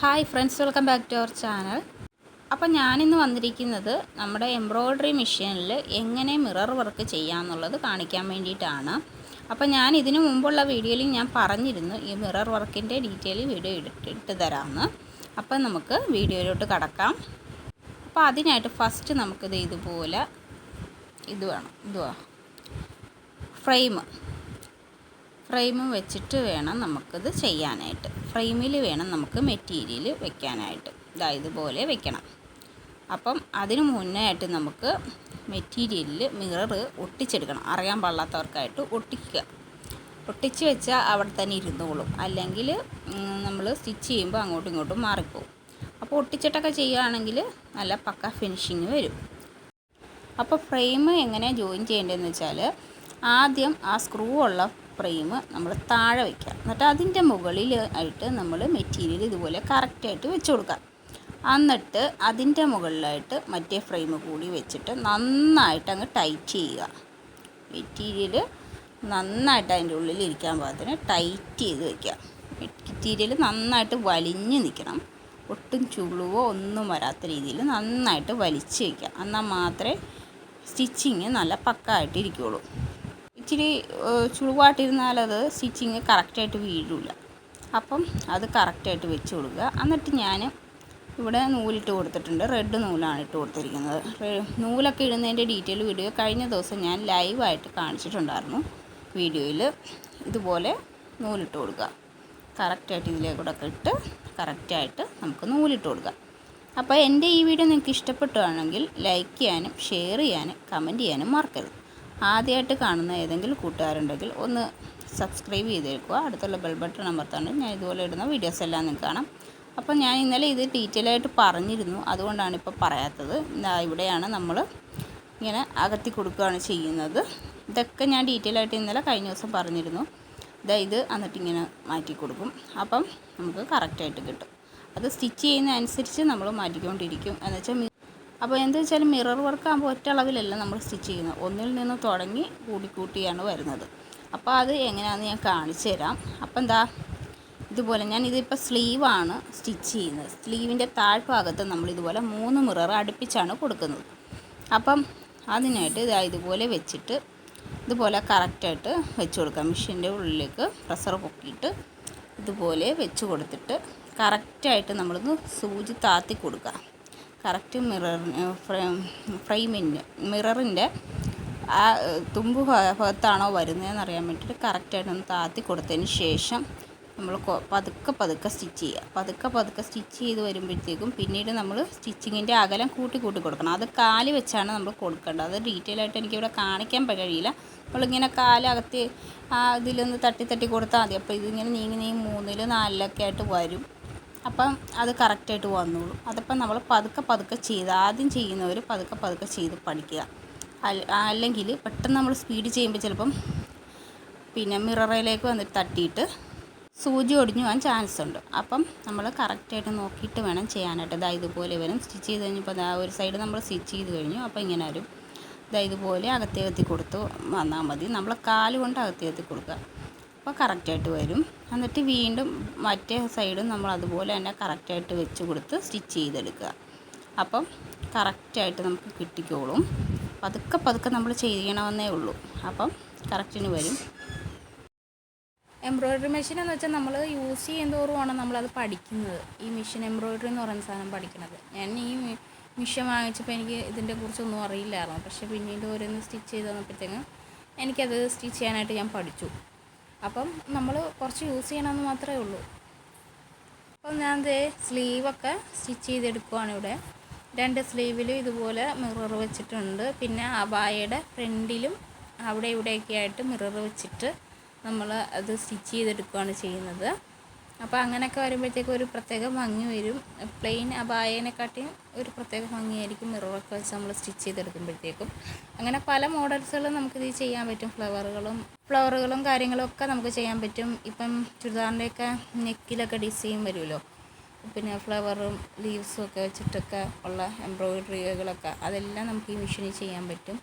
Hi friends welcome back to our channel. അപ്പോൾ ഞാനിന്ന് വന്നിരിക്കുന്നത് നമ്മുടെ എംബ്രോയ്ഡറി മെഷീനിൽ എങ്ങനെ മിറർ വർക്ക് ചെയ്യാമെന്നുള്ളത് കാണിക്കാൻ വേണ്ടിയിട്ടാണ്. അപ്പോൾ ഞാൻ ഇതിനു മുമ്പുള്ള വീഡിയോയിൽ ഞാൻ പറഞ്ഞിരുന്നു ഈ മിറർ വർക്കിന്റെ ഡീറ്റെയിൽ വീഡിയോ ഇട്ട് തരാമെന്ന്. അപ്പം നമുക്ക് വീഡിയോയിലോട്ട് കടക്കാം. അപ്പോൾ അതിനായിട്ട് ഫസ്റ്റ് നമുക്കിത് ഇതുപോലെ ഇത് വേണം ഇതുവാ ഫ്രെയിം. ഫ്രെയിം വെച്ചിട്ട് വേണം നമുക്കിത് ചെയ്യാനായിട്ട്. ഫ്രെയിമിൽ വേണം നമുക്ക് മെറ്റീരിയൽ വെക്കാനായിട്ട്. ഇതാ ഇതുപോലെ വെക്കണം. അപ്പം അതിന് മുന്നേ ആയിട്ട് നമുക്ക് മെറ്റീരിയലിൽ മിറർ ഒട്ടിച്ചെടുക്കണം. അറിയാൻ പാടില്ലാത്തവർക്കായിട്ട് ഒട്ടിക്കുക. ഒട്ടിച്ച് വെച്ചാൽ അവിടെ തന്നെ ഇരുന്നോളും. അല്ലെങ്കിൽ നമ്മൾ സ്റ്റിച്ച് ചെയ്യുമ്പോൾ അങ്ങോട്ടും ഇങ്ങോട്ടും മാറിപ്പോവും. അപ്പോൾ ഒട്ടിച്ചിട്ടൊക്കെ ചെയ്യുകയാണെങ്കിൽ നല്ല പക്ക ഫിനിഷിങ് വരും. അപ്പോൾ ഫ്രെയിം എങ്ങനെ ജോയിൻ ചെയ്യേണ്ടതെന്ന് വെച്ചാൽ ആദ്യം ആ സ്ക്രൂ ഉള്ള ഫ്രെയിം നമ്മൾ താഴെ വയ്ക്കുക എന്നിട്ട് അതിന്റെ മുകളിൽ ആയിട്ട് നമ്മൾ മെറ്റീരിയൽ ഇതുപോലെ കറക്റ്റായിട്ട് വെച്ച് കൊടുക്കുക. എന്നിട്ട് അതിന്റെ മുകളിലായിട്ട് മറ്റേ ഫ്രെയിം കൂടി വെച്ചിട്ട് നന്നായിട്ട് അങ്ങ് ടൈറ്റ് ചെയ്യുക. മെറ്റീരിയൽ നന്നായിട്ട് അതിന്റെ ഉള്ളിൽ ഇരിക്കാൻ പാകത്തിന് ടൈറ്റ് ചെയ്ത് വയ്ക്കുക മെറ്റീരിയൽ നന്നായിട്ട് വലിഞ്ഞ് നിൽക്കണം. ഒട്ടും ചുളുവോ ഒന്നും വരാത്ത രീതിയിൽ നന്നായിട്ട് വലിച്ച് വയ്ക്കുക എന്നാൽ മാത്രമേ സ്റ്റിച്ചിങ് നല്ല പക്കായിട്ട് ഇരിക്കുകയുള്ളൂ. ഇച്ചിരി ചുളുവായിട്ടിരുന്നാലത് സ്റ്റിച്ചിങ് കറക്റ്റായിട്ട് വീഴില്ല അപ്പം അത് കറക്റ്റായിട്ട് വെച്ച് കൊടുക്കുക. എന്നിട്ട് ഞാൻ ഇവിടെ നൂലിട്ട് കൊടുത്തിട്ടുണ്ട്. റെഡ് നൂലാണ് ഇട്ട് കൊടുത്തിരിക്കുന്നത്. നൂലൊക്കെ ഇടുന്നതിന്റെ ഡീറ്റെയിൽ വീഡിയോ കഴിഞ്ഞ ദിവസം ഞാൻ ലൈവായിട്ട് കാണിച്ചിട്ടുണ്ടായിരുന്നു വീഡിയോയിൽ. ഇതുപോലെ നൂലിട്ട് കൊടുക്കുക. കറക്റ്റായിട്ട് ഇതിലേക്കൂടെ ഇട്ട് കറക്റ്റായിട്ട് നമുക്ക് നൂലിട്ട് കൊടുക്കുക. അപ്പോൾ എന്റെ ഈ വീഡിയോ നിങ്ങൾക്ക് ഇഷ്ടപ്പെട്ടുവാണെങ്കിൽ ലൈക്ക് ചെയ്യാനും ഷെയർ ചെയ്യാനും കമന്റ് ചെയ്യാനും മറക്കരുത്. ആദ്യമായിട്ട് കാണുന്ന ഏതെങ്കിലും കൂട്ടുകാരുണ്ടെങ്കിൽ ഒന്ന് സബ്സ്ക്രൈബ് ചെയ്തേക്കുക. അടുത്തുള്ള ബെൽ ബട്ടൺ അമർത്താണ് ഞാൻ ഇതുപോലെ ഇടുന്ന വീഡിയോസ് എല്ലാം നിങ്ങൾക്ക് കാണാം. അപ്പോൾ ഞാൻ ഇന്നലെ ഇത് ഡീറ്റെയിൽ ആയിട്ട് പറഞ്ഞിരുന്നു. അതുകൊണ്ടാണ് ഇപ്പോൾ പറയാത്തത്. ഇവിടെയാണ് നമ്മൾ ഇങ്ങനെ അകത്തി കൊടുക്കുകയാണ് ചെയ്യുന്നത്. ഇതൊക്കെ ഞാൻ ഡീറ്റെയിൽ ആയിട്ട് ഇന്നലെ കഴിഞ്ഞ ദിവസം പറഞ്ഞിരുന്നു. ഇതാ ഇത് എന്നിട്ട് ഇങ്ങനെ മാറ്റി കൊടുക്കും. അപ്പം നമുക്ക് കറക്റ്റായിട്ട് കിട്ടും. അത് സ്റ്റിച്ച് ചെയ്യുന്നതനുസരിച്ച് നമ്മൾ മാറ്റിക്കൊണ്ടിരിക്കും. എന്ന് വെച്ചാൽ അപ്പോൾ എന്താ വെച്ചാൽ മിറർ വർക്ക് ആകുമ്പോൾ ഒറ്റ അളവിലല്ല നമ്മൾ സ്റ്റിച്ച് ചെയ്യുന്നത്. ഒന്നിൽ നിന്ന് തുടങ്ങി കൂടിക്കൂട്ടിയാണ് വരുന്നത്. അപ്പോൾ അത് എങ്ങനെയാണെന്ന് ഞാൻ കാണിച്ചു തരാം. അപ്പോൾ എന്താ ഇതുപോലെ ഞാൻ ഇതിപ്പോൾ സ്ലീവാണ് സ്റ്റിച്ച് ചെയ്യുന്നത്. സ്ലീവിന്റെ താഴ്ഭാഗത്ത് നമ്മൾ ഇതുപോലെ മൂന്ന് മിറർ അടുപ്പിച്ചാണ് കൊടുക്കുന്നത്. അപ്പം അതിനായിട്ട് ഇതാ ഇതുപോലെ വെച്ചിട്ട് ഇതുപോലെ കറക്റ്റായിട്ട് വെച്ച് കൊടുക്കാം. മെഷീന്റെ ഉള്ളിലേക്ക് പ്രഷർ പൊക്കിയിട്ട് ഇതുപോലെ വെച്ച് കൊടുത്തിട്ട് കറക്റ്റായിട്ട് നമ്മളൊന്ന് സൂചി താത്തി കൊടുക്കുക കറക്റ്റ് മിററിന് ഫ്രെയിമിന്റെ മിററിന്റെ ആ തുമ്പ് ഭാഗത്താണോ വരുന്നതെന്ന് അറിയാൻ വേണ്ടിയിട്ട് കറക്റ്റായിട്ടൊന്ന് താത്തി കൊടുത്തതിന് ശേഷം നമ്മൾ പതുക്കെ പതുക്കെ സ്റ്റിച്ച് ചെയ്യുക. പതുക്കെ പതുക്കെ സ്റ്റിച്ച് ചെയ്ത് വരുമ്പോഴത്തേക്കും പിന്നീട് നമ്മൾ സ്റ്റിച്ചിങ്ങിന്റെ അകലം കൂട്ടി കൂട്ടി കൊടുക്കണം. അത് കാൽ വെച്ചാണ് നമ്മൾ കൊടുക്കേണ്ടത്. അത് ഡീറ്റെയിൽ ആയിട്ട് എനിക്കിവിടെ കാണിക്കാൻ കഴിയില്ല. നമ്മളിങ്ങനെ കാലകത്ത് ഇതിലൊന്ന് തട്ടി തട്ടി കൊടുത്താൽ മതി. അപ്പോൾ ഇതിങ്ങനെ നീങ്ങി നീങ്ങി മൂന്നിൽ നാലിലൊക്കെ ആയിട്ട് വരും. അപ്പം അത് കറക്റ്റായിട്ട് വന്നോളൂ. അതപ്പം നമ്മൾ പതുക്കെ പതുക്കെ ചെയ്ത് ആദ്യം ചെയ്യുന്നവർ പതുക്കെ പതുക്കെ ചെയ്ത് പഠിക്കുക. അല്ലെങ്കിൽ പെട്ടെന്ന് നമ്മൾ സ്പീഡ് ചെയ്യുമ്പോൾ ചിലപ്പം പിന്നെ മിററിലേക്ക് വന്നിട്ട് തട്ടിയിട്ട് സൂചി ഒടിഞ്ഞു പോകാൻ ചാൻസ് ഉണ്ട്. അപ്പം നമ്മൾ കറക്റ്റായിട്ട് നോക്കിയിട്ട് വേണം ചെയ്യാനായിട്ട്. ഇതാ ഇതുപോലെ വരും. സ്റ്റിച്ച് ചെയ്ത് കഴിഞ്ഞപ്പോൾ ഇതാ ഒരു സൈഡ് നമ്മൾ സ്റ്റിച്ച് ചെയ്ത് കഴിഞ്ഞു. അപ്പോൾ ഇങ്ങനെ വരും. ഇതാ ഇതുപോലെ അകത്തേകത്തി കൊടുത്ത്. വന്നാൽ മതി. നമ്മൾ കാലുകൊണ്ട് അകത്തേകത്തി കൊടുക്കുക. അപ്പോൾ കറക്റ്റായിട്ട് വരും. എന്നിട്ട് വീണ്ടും മറ്റേ സൈഡും നമ്മൾ അതുപോലെ തന്നെ കറക്റ്റായിട്ട് വെച്ച് കൊടുത്ത് സ്റ്റിച്ച് ചെയ്തെടുക്കുക. അപ്പം കറക്റ്റായിട്ട് നമുക്ക് കിട്ടിക്കോളും. പതുക്കെ പതുക്കെ നമ്മൾ ചെയ്യണമെന്നേ ഉള്ളൂ. അപ്പം കറക്റ്റിന് വരും. എംബ്രോയ്ഡറി മെഷീൻ എന്ന് വെച്ചാൽ നമ്മൾ യൂസ് ചെയ്യുന്നതോറുമാണ് നമ്മളത് പഠിക്കുന്നത്. ഈ മെഷീൻ എംബ്രോയ്ഡറി എന്ന് പറയുന്ന സാധനം പഠിക്കുന്നത് ഞാൻ ഈ മെഷീൻ വാങ്ങിച്ചപ്പോൾ എനിക്ക് ഇതിന്റെ കുറിച്ചൊന്നും അറിയില്ലായിരുന്നു. പക്ഷേ പിന്നീട് ഓരോന്ന് സ്റ്റിച്ച് ചെയ്ത് വന്നപ്പോഴത്തേക്കും എനിക്കത് സ്റ്റിച്ച് ചെയ്യാനായിട്ട് ഞാൻ പഠിച്ചു. അപ്പം നമ്മൾ കുറച്ച് യൂസ് ചെയ്യണമെന്ന് മാത്രമേ ഉള്ളൂ. അപ്പം ഞാൻ ഇത് സ്ലീവൊക്കെ സ്റ്റിച്ച് ചെയ്തെടുക്കുവാണ് ഇവിടെ. രണ്ട് സ്ലീവിലും ഇതുപോലെ മിറർ വെച്ചിട്ടുണ്ട്. പിന്നെ അബായയുടെ ഫ്രണ്ടിലും അവിടെ ഇവിടെയൊക്കെ ആയിട്ട് മിറർ വെച്ചിട്ട് നമ്മൾ അത് സ്റ്റിച്ച് ചെയ്തെടുക്കുകയാണ് ചെയ്യുന്നത്. അപ്പോൾ അങ്ങനെയൊക്കെ വരുമ്പോഴത്തേക്കും ഒരു പ്രത്യേക ഭംഗി വരും. പ്ലെയിൻ അബായേനെക്കാട്ടിയും ഒരു പ്രത്യേക ഭംഗിയായിരിക്കും മിററൊക്കെ വെച്ച് നമ്മൾ സ്റ്റിച്ച് ചെയ്തെടുക്കുമ്പോഴത്തേക്കും. അങ്ങനെ പല മോഡൽസുകളും നമുക്കിത് ചെയ്യാൻ പറ്റും. ഫ്ലവറുകളും ഫ്ലവറുകളും കാര്യങ്ങളും ഒക്കെ നമുക്ക് ചെയ്യാൻ പറ്റും. ഇപ്പം ചുരിദാറിന്റെയൊക്കെ നെക്കിലൊക്കെ ഡിസൈൻ വരുമല്ലോ. പിന്നെ ഫ്ലവറും ലീവ്സും ഒക്കെ വെച്ചിട്ടൊക്കെ ഉള്ള എംബ്രോയിഡറികളൊക്കെ അതെല്ലാം നമുക്ക് ഈ മെഷീനിൽ ചെയ്യാൻ പറ്റും.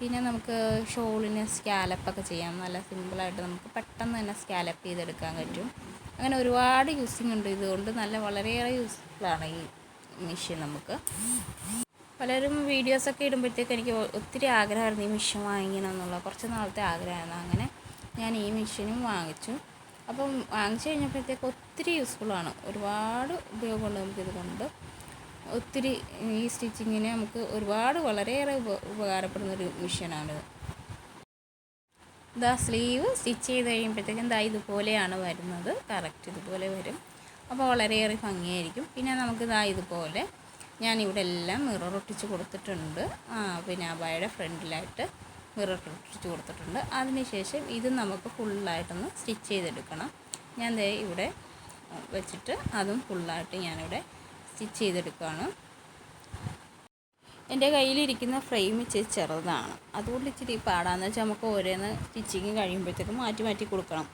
പിന്നെ നമുക്ക് ഷോളിന് സ്കാലപ്പൊക്കെ ചെയ്യാം. നല്ല സിമ്പിളായിട്ട് നമുക്ക് പെട്ടെന്ന് തന്നെ സ്കാലപ്പ് ചെയ്തെടുക്കാൻ പറ്റും. അങ്ങനെ ഒരുപാട് യൂസിങ് ഉണ്ട്. ഇതുകൊണ്ട് നല്ല വളരെയേറെ യൂസ്ഫുള്ളാണ് ഈ മെഷീൻ നമുക്ക്. പലരും വീഡിയോസൊക്കെ ഇടുമ്പോഴത്തേക്ക് എനിക്ക് ഒത്തിരി ആഗ്രഹമായിരുന്നു ഈ മെഷീൻ വാങ്ങിക്കണം എന്നുള്ള കുറച്ച് നാളത്തെ ആഗ്രഹമായിരുന്നു. അങ്ങനെ ഞാൻ ഈ മെഷീനും വാങ്ങിച്ചു. അപ്പം വാങ്ങിച്ചു കഴിഞ്ഞപ്പോഴത്തേക്ക് ഒത്തിരി യൂസ്ഫുള്ളാണ് ഒരുപാട് ഉപയോഗമുണ്ട് നമുക്കിത് കൊണ്ട് ഒത്തിരി ഈ സ്റ്റിച്ചിങ്ങിന് നമുക്ക് ഒരുപാട് വളരെയേറെ ഉപ ഒരു മെഷീനാണിത് ഇതാ സ്ലീവ് സ്റ്റിച്ച് ചെയ്ത് കഴിയുമ്പോഴത്തേക്കും ഇതാ ഇതുപോലെയാണ് വരുന്നത്. കറക്റ്റ് ഇതുപോലെ വരും. അപ്പോൾ വളരെയേറെ ഭംഗിയായിരിക്കും. പിന്നെ നമുക്ക് ഇതാ ഇതുപോലെ ഞാൻ ഇവിടെ എല്ലാം മിറർ ഒട്ടിച്ച് കൊടുത്തിട്ടുണ്ട്. പിന്നെ അബായുടെ ഫ്രണ്ടിലായിട്ട് മിറർ ഒട്ടിച്ച് കൊടുത്തിട്ടുണ്ട്. അതിനുശേഷം ഇത് നമുക്ക് ഫുള്ളായിട്ടൊന്ന് സ്റ്റിച്ച് ചെയ്തെടുക്കണം. ഞാൻ ഇവിടെ വെച്ചിട്ട് അതും ഫുള്ളായിട്ട് ഞാനിവിടെ സ്റ്റിച്ച് ചെയ്തെടുക്കുകയാണ്. എന്റെ കയ്യിലിരിക്കുന്ന ഫ്രെയിം ഇച്ചിരി ചെറുതാണ്. അതുകൊണ്ട് ഇച്ചിരി പാടാന്ന് വെച്ചാൽ നമുക്ക് ഓരോന്ന് സ്റ്റിച്ചിങ് കഴിയുമ്പോഴത്തേക്കും മാറ്റി മാറ്റി കൊടുക്കണം.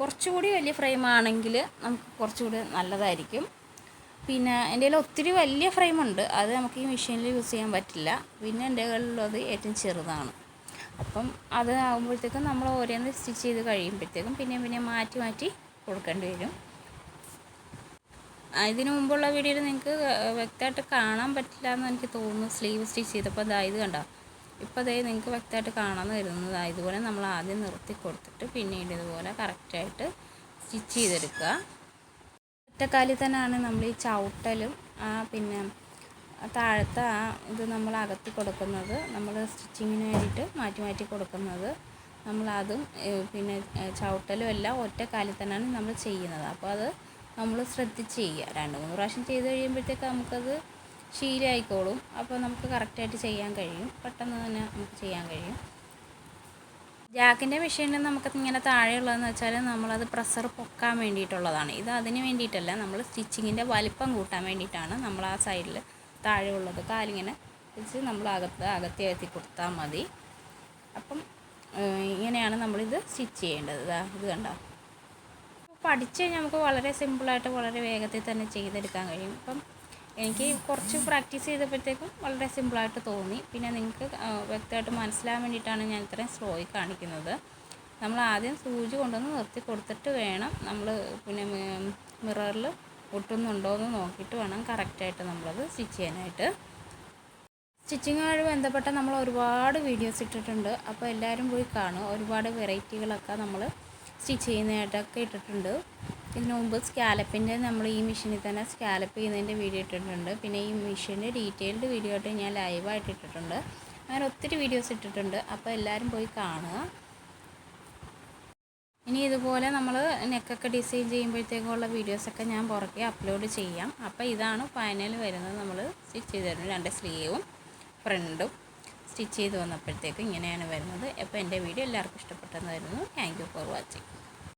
കുറച്ചുകൂടി വലിയ ഫ്രെയിം ആണെങ്കിൽ നമുക്ക് കുറച്ചുകൂടി നല്ലതായിരിക്കും. പിന്നെ എന്റെ കയ്യിൽ ഒത്തിരി വലിയ ഫ്രെയിമുണ്ട് അത് നമുക്ക് ഈ മെഷീനിൽ യൂസ് ചെയ്യാൻ പറ്റില്ല. പിന്നെ എന്റെ കയ്യിലുള്ളത് ഏറ്റവും ചെറുതാണ്. അപ്പം അത് ആകുമ്പോഴത്തേക്കും നമ്മൾ ഓരോന്ന് സ്റ്റിച്ച് ചെയ്ത് കഴിയുമ്പോഴത്തേക്കും പിന്നെ പിന്നെ മാറ്റി മാറ്റി കൊടുക്കേണ്ടി വരും. ഇതിനു മുമ്പുള്ള വീഡിയോയിൽ നിങ്ങൾക്ക് വ്യക്തമായിട്ട് കാണാൻ പറ്റില്ല എന്ന് എനിക്ക് തോന്നുന്നു. സ്ലീവ് സ്റ്റിച്ച് ചെയ്തപ്പോൾ അതാ ഇത് കണ്ടോ? ഇപ്പോൾ അതേ നിങ്ങൾക്ക് വ്യക്തമായിട്ട് കാണാമെന്ന് വരുന്നത് ഇതുപോലെ നമ്മൾ ആദ്യം നിർത്തി കൊടുത്തിട്ട് പിന്നീട് ഇതുപോലെ കറക്റ്റായിട്ട് സ്റ്റിച്ച് ചെയ്തെടുക്കുക. ഒറ്റക്കാലിൽ തന്നെയാണ് നമ്മൾ ഈ ചവിട്ടലും ആ പിന്നെ താഴത്തെ ആ ഇത് നമ്മൾ അകത്തി കൊടുക്കുന്നത്. നമ്മൾ സ്റ്റിച്ചിങ്ങിന് വേണ്ടിയിട്ട് മാറ്റി മാറ്റി കൊടുക്കുന്നത്. നമ്മളതും പിന്നെ ചവിട്ടലും എല്ലാം ഒറ്റക്കാലിൽ കാലിൽ തന്നെയാണ് നമ്മൾ ചെയ്യുന്നത്. അപ്പോൾ അത് നമ്മൾ ശ്രദ്ധിച്ച് ചെയ്യുക. രണ്ട് മൂന്ന് പ്രാവശ്യം ചെയ്ത് കഴിയുമ്പോഴത്തേക്ക് നമുക്കത് ശീലമായിക്കോളും. അപ്പോൾ നമുക്ക് കറക്റ്റായിട്ട് ചെയ്യാൻ കഴിയും. പെട്ടെന്ന് തന്നെ നമുക്ക് ചെയ്യാൻ കഴിയും. ജാക്കിന്റെ മെഷീനിൽ നമുക്ക് ഇങ്ങനെ താഴെയുള്ളതെന്ന് വെച്ചാൽ നമ്മളത് പ്രഷർ പൊക്കാൻ വേണ്ടിയിട്ടുള്ളതാണ്. ഇത് അതിന് വേണ്ടിയിട്ടല്ല. നമ്മൾ സ്റ്റിച്ചിങ്ങിന്റെ വലിപ്പം കൂട്ടാൻ വേണ്ടിയിട്ടാണ് നമ്മൾ ആ സൈഡിൽ താഴെയുള്ളത്. കാലിങ്ങനെ വെച്ച് നമ്മൾ അകത്ത് അകത്തി അകത്തി കൊടുത്താൽ മതി. അപ്പം ഇങ്ങനെയാണ് നമ്മളിത് സ്റ്റിച്ച് ചെയ്യേണ്ടത്. ഇതാ ഇത് കണ്ടോ? പഠിച്ച് കഴിഞ്ഞാൽ നമുക്ക് വളരെ സിമ്പിളായിട്ട് വളരെ വേഗത്തിൽ തന്നെ ചെയ്തെടുക്കാൻ കഴിയും. ഇപ്പം എനിക്ക് കുറച്ച് പ്രാക്ടീസ് ചെയ്തപ്പോഴത്തേക്കും വളരെ സിമ്പിളായിട്ട് തോന്നി. പിന്നെ നിങ്ങൾക്ക് വ്യക്തമായിട്ട് മനസ്സിലാകാൻ വേണ്ടിയിട്ടാണ് ഞാൻ ഇത്രയും സ്ലോയി കാണിക്കുന്നത്. നമ്മൾ ആദ്യം സൂചി കൊണ്ടുവന്ന് നിർത്തി കൊടുത്തിട്ട് വേണം നമ്മൾ പിന്നെ മിററിൽ ഒട്ടുന്നുണ്ടോ എന്ന് നോക്കിയിട്ട് വേണം കറക്റ്റായിട്ട് നമ്മളത് സ്റ്റിച്ച് ചെയ്യാനായിട്ട്. സ്റ്റിച്ചിങ്ങുമായി ബന്ധപ്പെട്ട നമ്മൾ ഒരുപാട് വീഡിയോസ് ഇട്ടിട്ടുണ്ട്. അപ്പോൾ എല്ലാവരും പോയി കാണും ഒരുപാട് വെറൈറ്റികളൊക്കെ നമ്മൾ സ്റ്റിച്ച് ചെയ്യുന്നതായിട്ടൊക്കെ ഇട്ടിട്ടുണ്ട്. ഇതിന് മുമ്പ് സ്കാലപ്പിന്റെ നമ്മൾ ഈ മെഷീനിൽ തന്നെ സ്കാലപ്പ് ചെയ്യുന്നതിന്റെ വീഡിയോ ഇട്ടിട്ടുണ്ട്. പിന്നെ ഈ മെഷീന്റെ ഡീറ്റെയിൽഡ് വീഡിയോ ആയിട്ട് ഞാൻ ലൈവായിട്ട് ഇട്ടിട്ടുണ്ട്. അങ്ങനെ ഒത്തിരി വീഡിയോസ് ഇട്ടിട്ടുണ്ട്. അപ്പോൾ എല്ലാവരും പോയി കാണുക. ഇനി ഇതുപോലെ നമ്മൾ നെക്കൊക്കെ ഡിസൈൻ ചെയ്യുമ്പോഴത്തേക്കുള്ള വീഡിയോസൊക്കെ ഞാൻ പുറകെ അപ്ലോഡ് ചെയ്യാം. അപ്പോൾ ഇതാണ് ഫൈനൽ വരുന്നത് നമ്മൾ സ്റ്റിച്ച് ചെയ്ത് തരുന്നത് രണ്ട് സ്ലീവും ഫ്രണ്ടും. സ്റ്റിച്ച് ചെയ്ത് വന്നപ്പോഴത്തേക്കും ഇങ്ങനെയാണ് വരുന്നത്. അപ്പോൾ എന്റെ വീഡിയോ എല്ലാവർക്കും ഇഷ്ടപ്പെട്ടെന്ന് വരുന്നു. Thank for watching